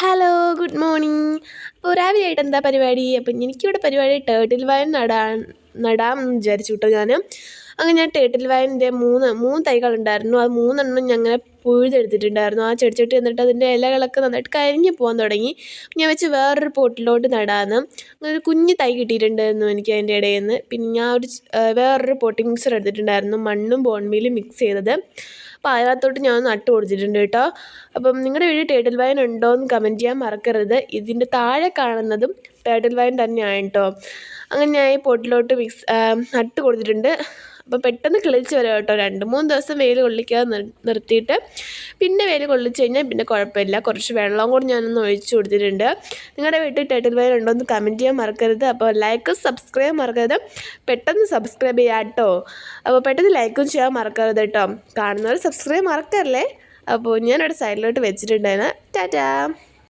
Hello good morning അപ്പോൾ രാവിലെ ആയിട്ട് എന്താ പരിപാടി? അപ്പം എനിക്കിവിടെ പരിപാടി ടേർട്ടിൽ വയൻ നടാൻ നടാമെന്ന് വിചാരിച്ചു കേട്ടോ ഞാൻ അങ്ങനെ ഞാൻ ടേർട്ടിൽ വയന്റെ മൂന്ന് മൂന്ന് തൈകളുണ്ടായിരുന്നു. അത് മൂന്നെണ്ണം അങ്ങനെ പുഴുതെടുത്തിട്ടുണ്ടായിരുന്നു. ആ ചെടിച്ചട്ടി എന്നിട്ട് അതിന്റെ ഇലകളൊക്കെ നന്നായിട്ട് കരിഞ്ഞു പോകാൻ തുടങ്ങി. ഞാൻ വെച്ച് വേറൊരു പോട്ടിലോട്ട് നടാന്ന്. അങ്ങനെ ഒരു കുഞ്ഞ് തൈ കിട്ടിയിട്ടുണ്ടായിരുന്നു എനിക്ക് അതിന്റെ ഇടയിൽ നിന്ന് പിന്നെ ഞാൻ ഒരു വേറൊരു പോട്ടിംഗ് മിക്സർ എടുത്തിട്ടുണ്ടായിരുന്നു. മണ്ണും ബോൺമീലും മിക്സ് ചെയ്തത്. അപ്പോൾ അതിനകത്തോട്ട് ഞാൻ നട്ട് കൊടുത്തിട്ടുണ്ട് കേട്ടോ. അപ്പം നിങ്ങളുടെ വീട്ടിൽ ടേട്ടിൽ വൈൻ ഉണ്ടോ എന്ന് കമന്റ് ചെയ്യാൻ മറക്കരുത്. ഇതിന്റെ താഴെ കാണുന്നതും ടേട്ടിൽ വൈൻ തന്നെയാണ് കേട്ടോ. അങ്ങനെ ഞാൻ ഈ പോട്ടിലോട്ട് മിക്സ് നട്ട് കൊടുത്തിട്ടുണ്ട്. അപ്പോൾ പെട്ടെന്ന് കിളിച്ച് വരും കേട്ടോ. രണ്ട് മൂന്ന് ദിവസം വെയിൽ കൊള്ളിക്കാതെ നിർത്തിയിട്ട് പിന്നെ വെയിൽ കൊള്ളിച്ച് കഴിഞ്ഞാൽ പിന്നെ കുഴപ്പമില്ല. കുറച്ച് വെള്ളം കൂടി ഞാനൊന്ന് ഒഴിച്ചു കൊടുത്തിട്ടുണ്ട്. നിങ്ങളുടെ വീട്ടിൽ ടൈറ്റിൽ വയർ ഉണ്ടോ എന്ന് കമന്റ് ചെയ്യാൻ മറക്കരുത്. അപ്പോൾ ലൈക്ക് സബ്സ്ക്രൈബ് മറക്കരുത്. പെട്ടെന്ന് സബ്സ്ക്രൈബ് ചെയ്യാം കേട്ടോ. അപ്പോൾ പെട്ടെന്ന് ലൈക്കും ചെയ്യാൻ മറക്കരുത് കേട്ടോ. കാണുന്നവർ സബ്സ്ക്രൈബ് മറക്കല്ലേ? അപ്പോൾ ഞാനവിടെ സൈഡിലോട്ട് വെച്ചിട്ടുണ്ടായിരുന്നു. ടാറ്റാ.